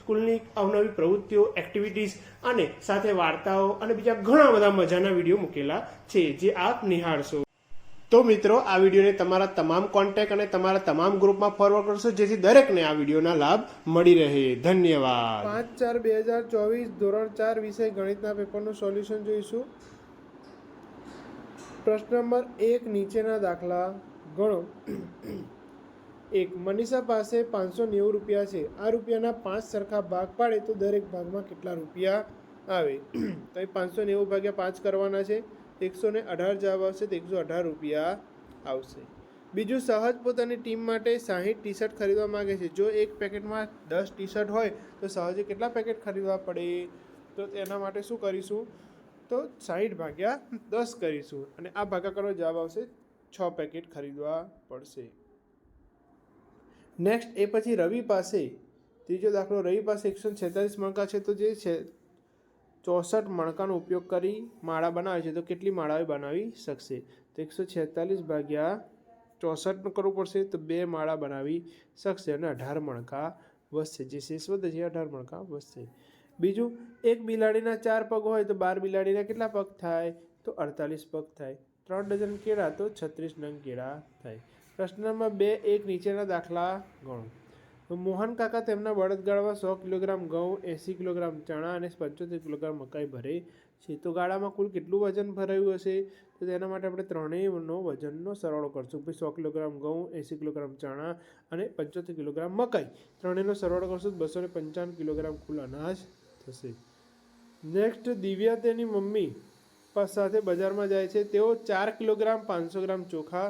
સ્કૂલની અવનવી પ્રવૃત્તિઓ એક્ટિવિટીઝ અને સાથે વાર્તાઓ અને બીજા ઘણા બધા મજાના વીડિયો મૂકેલા છે, જે આપ નિહાળશો. તો મિત્રો, આ વિડીયોને તમારા તમામ કોન્ટેક્ટ અને તમારા તમામ ગ્રુપમાં ફોરવર્ડ કરશો, જેથી દરેકને આ વિડીયોના લાભ મળી રહે. ધન્યવાદ. પાંચ ચાર બે હજાર ચોવીસ, ધોરણ ચાર વિષય ગણિતના પેપરનું સોલ્યુશન જોઈશું. પ્રશ્ન નંબર એક, નીચેના દાખલા ગણો. એક મનીષા પાસે પાંચસો નેવું રૂપિયા છે. આ રૂપિયાના પાંચ સરખા ભાગ પાડે તો દરેક ભાગમાં કેટલા રૂપિયા આવે? તો એ પાંચસો નેવું ભાગ્યા પાંચ કરવાના છે. એકસો ને અઢાર જવાબ આવશે તો એકસો અઢાર રૂપિયા આવશે. બીજું, સહજ પોતાની ટીમ માટે સાહીઠ ટી શર્ટ ખરીદવા માગે છે. જો એક પેકેટમાં દસ ટી શર્ટ હોય, તો સહજે કેટલા પેકેટ ખરીદવા પડે? તો તેના માટે શું કરીશું? તો સાહીઠ ભાગ્યા દસ કરીશું અને આ ભાગાકારનો જવાબ આવશે છ પેકેટ ખરીદવા પડશે. નેક્સ્ટ એ પછી રવિ પાસે, ત્રીજો દાખલો, રવિ પાસે એકસો છેતાલીસ મણકા છે, તો જે છે, ચોસઠ મણકાનો ઉપયોગ કરી માળા બનાવે છે, તો કેટલી માળાઓ બનાવી શકશે? તો એકસો છેતાલીસ ભાગ્યા ચોસઠ કરવું પડશે, તો બે માળા બનાવી શકશે અને અઢાર મણકા વધશે. જે શેષ વધે છે અઢાર મણકા વધશે. બીજું, એક બિલાડીના ચાર પગ હોય, તો બાર બિલાડીના કેટલા પગ થાય? તો અડતાલીસ પગ થાય. ત્રણ ડઝન કેળા, તો છત્રીસ નંગ કેળા થાય. પ્રશ્ન નંબર બે, એક નીચેના દાખલા ગણો. મોહન કાકા તેમના બળદગાળમાં સો કિલોગ્રામ ઘઉં, એંસી કિલોગ્રામ ચણા અને પંચોતેર કિલોગ્રામ મકાઈ ભરે. છે તો ગાળામાં કુલ કેટલું વજન ભરાયું હશે? તો તેના માટે આપણે ત્રણેયનો વજનનો સરવાળો કરશું. ભાઈ સો કિલોગ્રામ ઘઉં, એંસી કિલોગ્રામ ચણા અને પંચોતેર કિલોગ્રામ મકાઈ. ત્રણેયનો સરવાળો કરશું તો બસો ને પંચાવન કિલોગ્રામ કુલ અનાજ થશે. નેક્સ્ટ, દિવ્યા તેની મમ્મી સાથે બજારમાં જાય છે. તેઓ ચાર કિલોગ્રામ, પાંચસો ગ્રામ ચોખા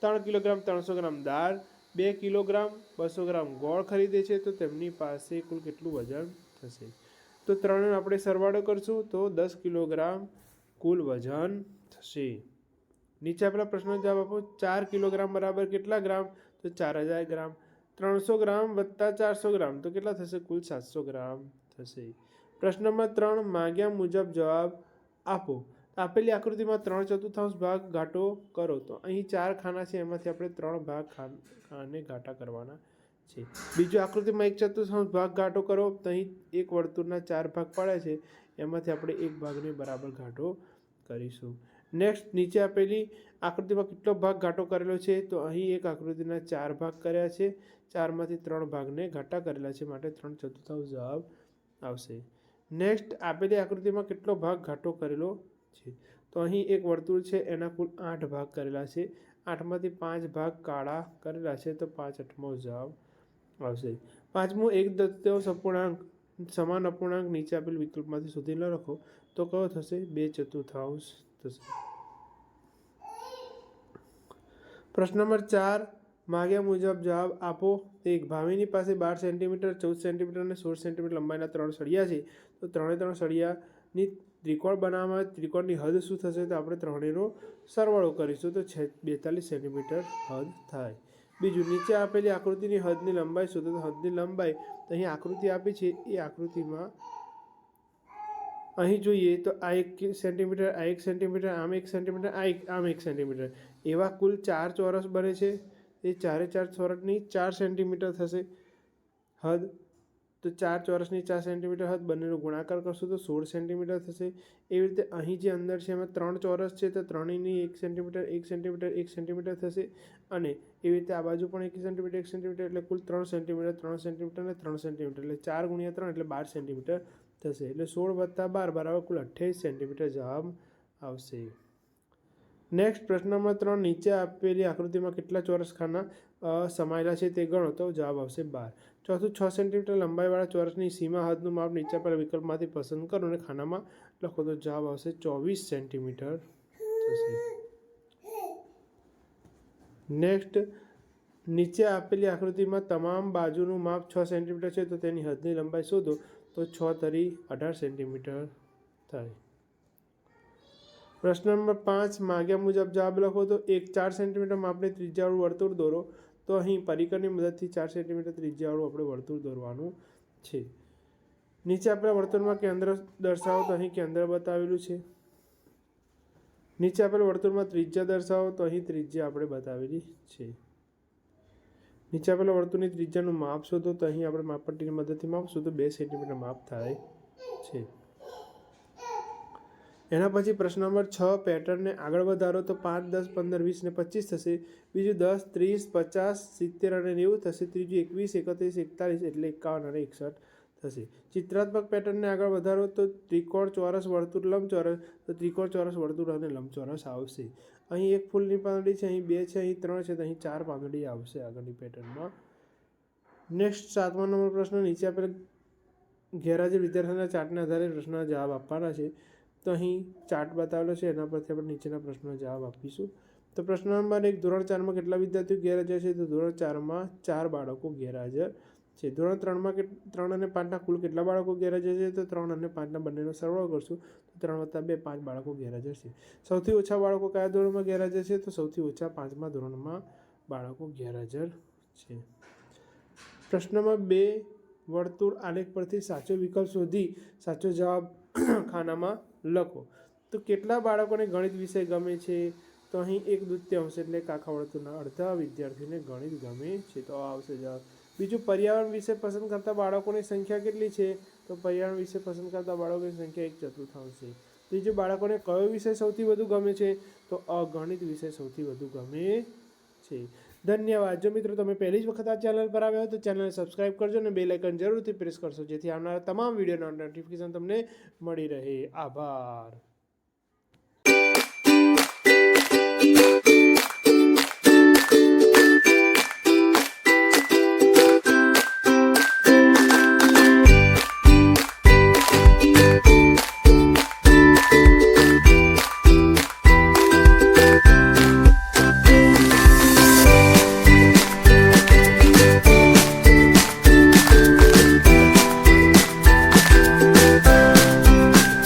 ત્રણ કિલોગ્રામ ત્રણસો ગ્રામ દાળ, બે કિલોગ્રામ બસો ગ્રામ ગોળ ખરીદે છે, તો તેમની પાસે કુલ કેટલું વજન થશે? તો ત્રણ આપણે સરવાળો કરશું, તો દસ કિલોગ્રામ કુલ વજન થશે. નીચે આપેલા પ્રશ્નનો જવાબ આપો, ચાર કિલોગ્રામ બરાબર કેટલા ગ્રામ? તો ચાર હજાર ગ્રામ. ત્રણસો ગ્રામ વત્તા ચારસો ગ્રામ, તો કેટલા થશે? કુલ સાતસો ગ્રામ થશે. પ્રશ્નમાં ત્રણ, માગ્યા મુજબ જવાબ આપો. આપેલી આકૃતિમાં ત્રણ ચતુર્થાંશ ભાગ ઘાટો કરો તો અહીં ચાર ખાના છે, એમાંથી આપણે ત્રણ ભાગ ખાન- ઘાટા કરવાના છે. બીજું આકૃતિમાં એક ચતુર્થાંશ ભાગ ઘાટો કરો, તો અહીં એક વર્તુળના ચાર ભાગ પડ્યા છે, એમાંથી આપણે એક ભાગને બરાબર ઘાટો કરીશું. નેક્સ્ટ નીચે આપેલી આકૃતિમાં કેટલો ભાગ ઘાટો કરેલો છે, તો અહીં એક આકૃતિના ચાર ભાગ કર્યા છે, ચારમાંથી ત્રણ ભાગને ઘાટા કરેલા છે, માટે ત્રણ ચતુર્થાંશ જવાબ આવશે. નેક્સ્ટ આપેલી આકૃતિમાં કેટલો ભાગ ઘાટો કરેલો છે. તો અહીં એક વર્તુળ છે, એના કુલ આઠ ભાગ કરેલા છે. આઠમાંથી પાંચ ભાગ કાળા કરેલા છે, તો પાંચ આઠમો જવાબ આવશે. પાંચમો, એક દત્તાંશ અપૂર્ણાંક સમાન અપૂર્ણાંક નીચે આપેલ વિકલ્પમાંથી શોધી ન રાખો તો કયો થશે? બે ચતુર્થાંશ થશે. પ્રશ્ન નંબર ચાર, માગ્યા મુજબ જવાબ આપો. એક, ભાવિની પાસે બાર સેન્ટીમીટર ચૌદ સેન્ટીમીટર અને સોળ સેન્ટીમીટર લંબાઈના ત્રણ સળિયા છે. તો ત્રણે ત્રણ સળિયાની ત્રિકોણ બનાવવામાં ત્રિકોણની હદ શું થશે તો આપણે ત્રણેયનો સરવાળો કરીશું તો છે બેતાલીસ સેન્ટીમીટર હદ થાય. બીજું, નીચે આપેલી આકૃતિની હદની લંબાઈ શોધો તો હદની લંબાઈ તો અહીં આકૃતિ આપી છે, એ આકૃતિમાં અહીં જોઈએ તો આ એક સેન્ટીમીટર, આ એક સેન્ટીમીટર, આમ એક સેન્ટીમીટર, આ એક, આમ એક સેન્ટીમીટર. એવા કુલ ચાર ચોરસ બને છે, એ ચારે ચાર ચોરસની ચાર સેન્ટીમીટર થશે. હદ તો ચાર ચોરસની ચાર સેન્ટીમીટર હદ બંનેનો ગુણાકાર કરશું તો સોળ સેન્ટીમીટર થશે. એવી રીતે અહીં જે અંદર છે એમાં ત્રણ ચોરસ છે તો ત્રણેયની એક સેન્ટીમીટર એક સેન્ટીમીટર એક સેન્ટીમીટર થશે. અને એવી રીતે આ બાજુ પણ એક સેન્ટીમીટર એક સેન્ટીમીટર એટલે કુલ ત્રણ સેન્ટીમીટર ત્રણ સેન્ટીમીટર અને ત્રણ સેન્ટીમીટર એટલે ચાર ગુણ્યા ત્રણ એટલે બાર સેન્ટીમીટર થશે. એટલે સોળ વત્તા બાર બરાબર કુલ અઠ્યાવીસ સેન્ટીમીટર જવાબ આવશે. નેક્સ્ટ પ્રશ્ન નંબર ત્રણ, નીચે આપેલી આકૃતિમાં કેટલા ચોરસ ખાના સમાયેલા છે તે ગણો તો જવાબ આવશે બાર. ચોથું, છ સેન્ટીમીટર લંબાઈવાળા ચોરસની સીમા હદનું માપ નીચે પર વિકલ્પમાંથી પસંદ કરો અને ખાનામાં લખો તો જવાબ આવશે ચોવીસ સેન્ટીમીટર નેક્સ્ટ નીચે આપેલી આકૃતિમાં તમામ બાજુનું માપ છ સેન્ટીમીટર છે તો તેની હદની લંબાઈ શોધો તો છ તરી અઢાર સેન્ટીમીટર થાય. પ્રશ્ન નંબર પાંચ, માગ્યા મુજબ જવાબ લખો તો એક ચાર સેન્ટીમીટર માપની ત્રિજ્યાવાળું વર્તુળ દોરો. તો અહીં પરિકરની મદદથી ચાર સેન્ટીમીટર ત્રિજ્યાવાળું આપણે વર્તુળ દોરવાનું છે. નીચે આપેલા વર્તુળમાં કેન્દ્ર દર્શાવો તો અહીં કેન્દ્ર બતાવેલું છે. નીચે આપેલ વર્તુળમાં ત્રિજ્યા દર્શાવો તો અહીં ત્રિજ્યા આપણે બતાવેલી છે. નીચે આપેલા વર્તુળની ત્રિજ્યાનું માપ શોધો તો અહીં આપણે માપપટ્ટીની મદદથી માપશું તો બે સેન્ટીમીટર માપ થાય છે. એના પછી પ્રશ્ન નંબર છ, પેટર્નને આગળ વધારો તો પાંચ, દસ, પંદર, વીસ ને પચીસ થશે. બીજું દસ, ત્રીસ, પચાસ, સિત્તેર અને નેવું થશે. ત્રીજું એકવીસ, એકત્રીસ, એકતાલીસ એટલે એકાવન અને એકસઠ થશે. ચિત્રાત્મક પેટર્નને આગળ વધારો તો ત્રિકોણ ચોરસ વર્તુળ લંબચોરસ, તો ત્રિકોણ ચોરસ વર્તુળ અને લંબચોરસ આવશે. અહીં એક ફૂલની પાંદડી છે, અહીં બે છે, અહીં ત્રણ છે, તો અહીં ચાર પાંદડી આવશે આગળની પેટર્નમાં. નેક્સ્ટ સાતમા નંબર પ્રશ્ન, નીચે આપેલ ગેરહાજર વિદ્યાર્થીઓના ચાર્ટના આધારે પ્રશ્નના જવાબ આપવાના છે. તો અહીં ચાર્ટ બતાવેલો છે, એના પરથી આપણે નીચેના પ્રશ્નનો જવાબ આપીશું. તો પ્રશ્ન નંબર એક, ધોરણ ચારમાં કેટલા વિદ્યાર્થીઓ ગેરહાજર છે? તો ધોરણ ચારમાં ચાર બાળકો ગેરહાજર છે. ધોરણ ત્રણમાં કે, ત્રણ અને પાંચના કુલ કેટલા બાળકો ગેરહાજર છે? તો ત્રણ અને પાંચના બંનેનો સરવાળો કરશું. તો ત્રણ વત્તા બે, પાંચ બાળકો ગેરહાજર છે. સૌથી ઓછા બાળકો કયા ધોરણમાં ગેરહાજર છે? તો સૌથી ઓછા પાંચમા ધોરણમાં બાળકો ગેરહાજર છે. પ્રશ્નમાં બે, વર્તુળ આલેખ પરથી સાચો વિકલ્પ શોધી સાચો જવાબ ખાનામાં લખો. તો કેટલા બાળકોને ગણિત વિષય ગમે છે? તો અહીં એક દૃત્યાંશ એટલે કાખા વર્તુળના અડધા વિદ્યાર્થીઓને ગણિત ગમે છે. તો આવશે જવાબ. બીજું, પર્યાવરણ વિશે પસંદ કરતા બાળકોની સંખ્યા કેટલી છે? તો પર્યાવરણ વિશે પસંદ કરતા બાળકોની સંખ્યા એક ચતુર્થાંશ છે. ત્રીજું, બાળકોને કયો વિષય સૌથી વધુ ગમે છે? તો અગણિત વિષય સૌથી વધુ ગમે છે. ધન્યવાદ. જો મિત્રો તમે પહેલી જ વખત આ ચેનલ પર આવ્યા હો તો ચેનલને સબસ્ક્રાઇબ કરજો અને બેલ આઇકન જરૂરથી પ્રેસ કરશો, જેથી આવનારા તમામ વિડીયોના નોટિફિકેશન તમને મળી રહે. આભાર.